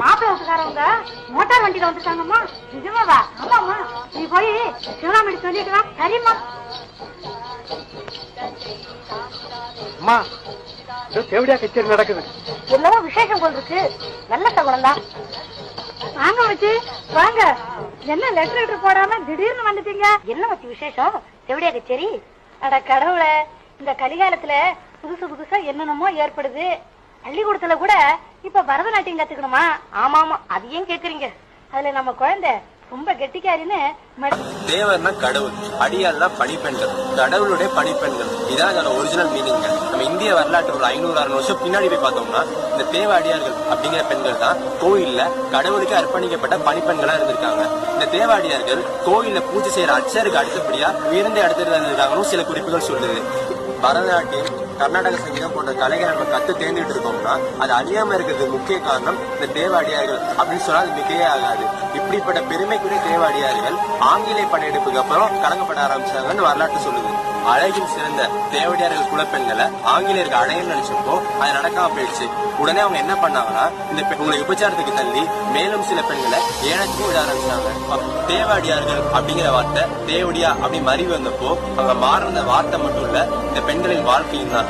மாப்பிள்ளை வீட்டுக்காரவங்க மோட்டார் வண்டியில வந்துட்டாங்கம்மா. நிஜமாவா? ஆமாம்மா. நீ போய் சிவராமணி சொல்லிட்டு வா. சரிம்மா. அம்மா தேவடியா கச்சேரி நடக்குது. என்னவோ விசேஷம் போல் இருக்கு. நல்ல சகுனம் தான் வாங்க வச்சு வாங்க. என்ன லெட்டர் லெட்டர் போடாம திடீர்னு வந்துட்டீங்க? என்ன வச்சு விசேஷம்? செவிடியா கச்சேரி? அட கடவுளே இந்த கலிகாலத்துல புதுசு புதுசா என்னென்னமோ ஏற்படுது. பள்ளிக்கூடத்துல கூட இப்ப பரதநாட்டியம் கத்துக்கணுமா? ஆமா ஆமா அது ஏன் கேக்குறீங்க. அதுல நம்ம குழந்தை ரொம்ப கெட்டிக்காரின்னு தேவர்னா கடவுள் அடியாள்னா பணிப்பெண்கள் கடவுளுடைய பணிப்பெண்கள் இதான் அதோட ஒரிஜினல் மீனிங் நம்ம இந்திய வரலாற்று ஒரு ஐநூறு அறுநூறு வருஷம் பின்னாடி போய் பார்த்தோம்னா இந்த தேவ அடியார்கள் அப்படிங்கிற பெண்கள் தான் கோயில்ல கடவுளுக்கு அர்ப்பணிக்கப்பட்ட பணிப்பெண்களா இருந்திருக்காங்க. இந்த தேவ அடியார்கள் கோயில்ல பூஜை செய்யற அச்சருக்கு அடுத்தபடியா உயர்ந்த இடத்துல இருந்திருக்காங்கன்னு சில குறிப்புகள் சொல்லுது. பரதநாட்டியம் கர்நாடக சங்கீதம் போன்ற கலைகளை நம்ம கத்து தேர்ந்துட்டு இருக்கோம்னா அது அழியாம இருக்கிறதுக்கு முக்கிய காரணம் இந்த தேவாடியார்கள். அப்படின்னு சொன்னா அது மிகையே ஆகாது. இப்படிப்பட்ட பெருமைக்குரிய தேவாடியார்கள் ஆங்கிலேய படையெடுப்புக்கு அப்புறம் கலங்கப்பட ஆரம்பிச்சாங்கன்னு வரலாற்று சொல்லுது. அழகில் சிறந்த தேவடியார்கள் குலப்பெண்களை ஆங்கிலேயருக்கு அடையன்னு நினைச்சப்போ அது நடக்காம போயிடுச்சு. உடனே அவங்க என்ன பண்ணாங்கன்னா இந்த பெண்களை உங்களை தள்ளி மேலும் சில பெண்களை ஏனத்துக்கும் விட ஆரம்பிச்சாங்க. தேவாடியார்கள் அப்படிங்கிற வார்த்தை தேவடியா அப்படி மறி வந்தப்போ அவங்க மாறின வார்த்தை மட்டும் இல்ல இந்த பெண்களின் வாழ்க்கையும் தான்.